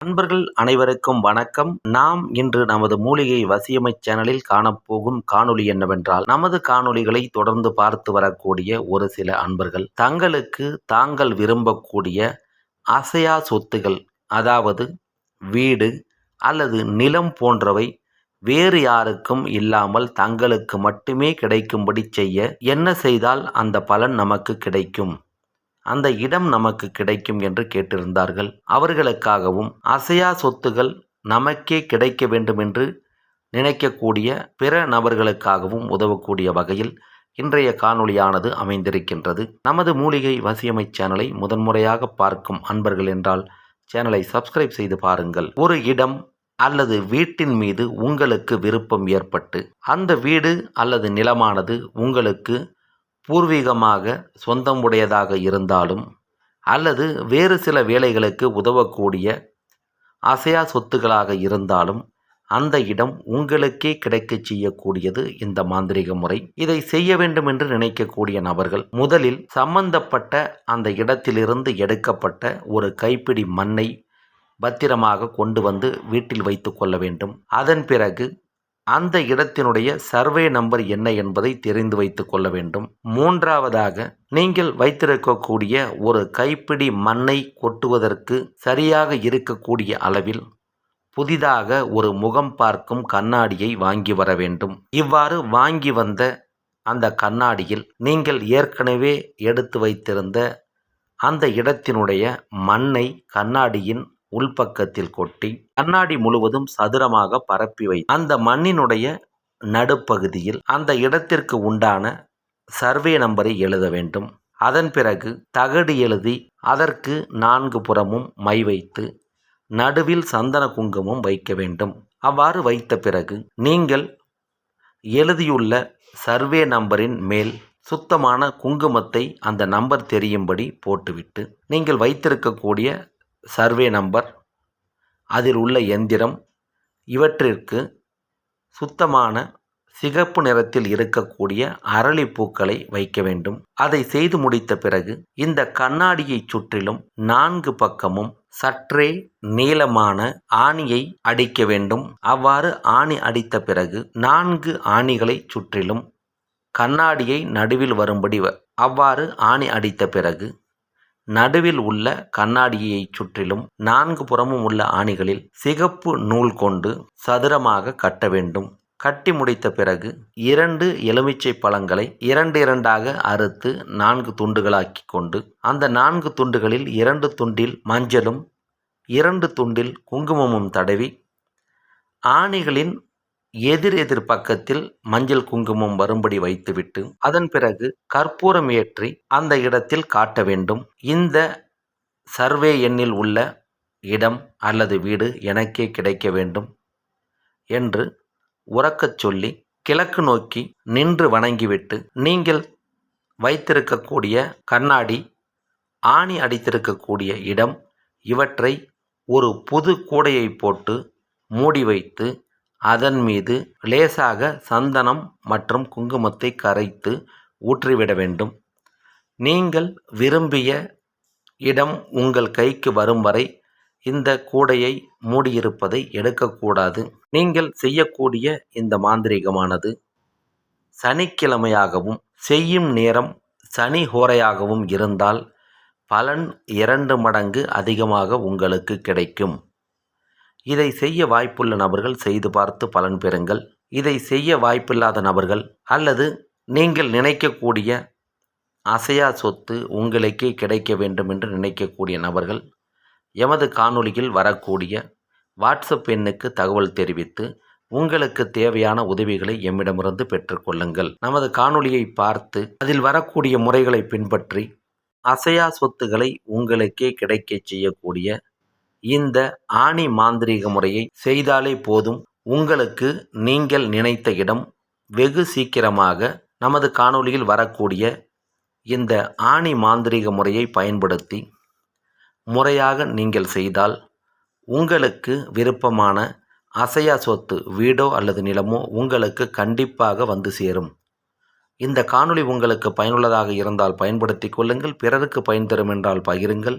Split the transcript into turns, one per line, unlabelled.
நண்பர்கள் அனைவருக்கும் வணக்கம். நாம் இன்று நமது மூலிகை வசியமை சேனலில் காணப்போகும் காணொளி என்னவென்றால் நமது காணொளிகளை தொடர்ந்து பார்த்து வரக்கூடிய ஒரு சில அன்பர்கள் தங்களுக்கு தாங்கள் விரும்பக்கூடிய அசையா சொத்துகள் அதாவது வீடு அல்லது நிலம் போன்றவை வேறு யாருக்கும் இல்லாமல் தங்களுக்கு மட்டுமே கிடைக்கும்படி செய்ய என்ன செய்தால் அந்த பலன் நமக்கு கிடைக்கும்? அந்த இடம் நமக்கு கிடைக்கும் என்று கேட்டிருந்தார்கள். அவர்களுக்காகவும் அசையா சொத்துகள் நமக்கே கிடைக்க வேண்டும் என்று நினைக்கக்கூடிய பிற நபர்களுக்காகவும் உதவக்கூடிய வகையில் இன்றைய காணொளியானது அமைந்திருக்கின்றது. நமது மூலிகை வசியமை சேனலை முதன்முறையாக பார்க்கும் அன்பர்கள் என்றால் சேனலை சப்ஸ்கிரைப் செய்து பாருங்கள். ஒரு இடம் அல்லது வீட்டின் மீது உங்களுக்கு விருப்பம் ஏற்பட்டு அந்த வீடு அல்லது நிலமானது உங்களுக்கு பூர்வீகமாக சொந்தம் உடையதாக இருந்தாலும் அல்லது வேறு சில வேலைகளுக்கு உதவக்கூடிய அசையா சொத்துகளாக இருந்தாலும் அந்த இடம் உங்களுக்கே கிடைக்கச் செய்யக்கூடியது இந்த மாந்திரிக முறை. இதை செய்ய வேண்டும் என்று நினைக்கக்கூடிய நபர்கள் முதலில் சம்பந்தப்பட்ட அந்த இடத்திலிருந்து எடுக்கப்பட்ட ஒரு கைப்பிடி மண்ணை பத்திரமாக கொண்டு வந்து வீட்டில் வைத்து கொள்ள வேண்டும். அதன் பிறகு அந்த இடத்தினுடைய சர்வே நம்பர் என்ன என்பதை தெரிந்து வைத்து கொள்ள வேண்டும். மூன்றாவதாக நீங்கள் வைத்திருக்கக்கூடிய ஒரு கைப்பிடி மண்ணை கொட்டுவதற்கு சரியாக இருக்கக்கூடிய அளவில் புதிதாக ஒரு முகம் பார்க்கும் கண்ணாடியை வாங்கி வர வேண்டும். இவ்வாறு வாங்கி வந்த அந்த கண்ணாடியில் நீங்கள் ஏற்கனவே எடுத்து வைத்திருந்த அந்த இடத்தினுடைய மண்ணை கண்ணாடியின் உள்பக்கத்தில் கொட்டி கண்ணாடி முழுவதும் சதுரமாக பரப்பி வை. அந்த மண்ணினுடைய நடுப்பகுதியில் அந்த இடத்திற்கு உண்டான சர்வே நம்பரை எழுத வேண்டும். அதன் பிறகு தகடு எழுதி அதற்கு நான்கு புறமும் மை வைத்து நடுவில் சந்தன குங்குமம் வைக்க வேண்டும். அவ்வாறு வைத்த பிறகு நீங்கள் எழுதியுள்ள சர்வே நம்பரின் மேல் சுத்தமான குங்குமத்தை அந்த நம்பர் தெரியும்படி போட்டுவிட்டு நீங்கள் வைத்திருக்கக்கூடிய சர்வே நம்பர் அதில் உள்ள எந்திரம் இவற்றிற்கு சுத்தமான சிகப்பு நிறத்தில் இருக்கக்கூடிய அரளிப்பூக்களை வைக்க வேண்டும். அதை செய்து முடித்த பிறகு இந்த கண்ணாடியை சுற்றிலும் நான்கு பக்கமும் சற்றே நீளமான ஆணியை அடிக்க வேண்டும். அவ்வாறு ஆணி அடித்த பிறகு நான்கு ஆணிகளை சுற்றிலும் கண்ணாடியை நடுவில் வரும்படி அவ்வாறு ஆணி அடித்த பிறகு நடுவில் உள்ள கண்ணாடியை சுற்றிலும் நான்கு புறமும் உள்ள ஆணிகளில் சிகப்பு நூல் கொண்டு சதுரமாக கட்ட வேண்டும். கட்டி முடித்த பிறகு இரண்டு எலுமிச்சை பழங்களை இரண்டு இரண்டாக அறுத்து நான்கு துண்டுகளாக்கி கொண்டு அந்த நான்கு துண்டுகளில் இரண்டு துண்டில் மஞ்சளும் இரண்டு துண்டில் குங்குமமும் தடவி ஆணிகளின் எதிர் எதிர் பக்கத்தில் மஞ்சள் குங்குமம் வரும்படி வைத்துவிட்டு அதன் பிறகு கற்பூரம் ஏற்றி அந்த இடத்தில் காட்ட வேண்டும். இந்த சர்வே எண்ணில் உள்ள இடம் அல்லது வீடு எனக்கே கிடைக்க வேண்டும் என்று உறக்கச் சொல்லி கிழக்கு நோக்கி நின்று வணங்கிவிட்டு நீங்கள் வைத்திருக்கக்கூடிய கண்ணாடி ஆணி அடித்திருக்கக்கூடிய இடம் இவற்றை ஒரு புது கூடையை போட்டு மூடி வைத்து அதன் மீது லேசாக சந்தனம் மற்றும் குங்குமத்தை கரைத்து ஊற்றிவிட வேண்டும். நீங்கள் விரும்பிய இடம் உங்கள் கைக்கு வரும் வரை இந்த கூடையை மூடியிருப்பதை எடுக்கக்கூடாது. நீங்கள் செய்யக்கூடிய இந்த மாந்திரீகமானது சனிக்கிழமையாகவும் செய்யும் நேரம் சனி ஹோரையாகவும் இருந்தால் பலன் இரண்டு மடங்கு அதிகமாக உங்களுக்கு கிடைக்கும். இதை செய்ய வாய்ப்புள்ள நபர்கள் செய்து பார்த்து பலன் பெறுங்கள். இதை செய்ய வாய்ப்பில்லாத நபர்கள் அல்லது நீங்கள் நினைக்கக்கூடிய அசையா சொத்து உங்களுக்கே கிடைக்க வேண்டும் என்று நினைக்கக்கூடிய நபர்கள் எமது காணொளியில் வரக்கூடிய வாட்ஸ்அப் எண்ணுக்கு தகவல் தெரிவித்து உங்களுக்கு தேவையான உதவிகளை எம்மிடமிருந்து பெற்றுக்கொள்ளுங்கள் நமது காணொளியை பார்த்து அதில் வரக்கூடிய முறைகளை பின்பற்றி அசையா சொத்துக்களை உங்களுக்கே கிடைக்கச் செய்யக்கூடிய இந்த ஆணி மாந்திரீக முறையை செய்தாலே போதும். உங்களுக்கு நீங்கள் நினைத்த இடம் வெகு சீக்கிரமாக நமது காணொளியில் வரக்கூடிய இந்த ஆணி மாந்திரீக முறையை பயன்படுத்தி முறையாக நீங்கள் செய்தால் உங்களுக்கு விருப்பமான அசையா சொத்து வீடோ அல்லது நிலமோ உங்களுக்கு கண்டிப்பாக வந்து சேரும். இந்த காணொளி உங்களுக்கு பயனுள்ளதாக இருந்தால் பயன்படுத்தி கொள்ளுங்கள். பிறருக்கு பயன் தரும் என்றால் பகிருங்கள்.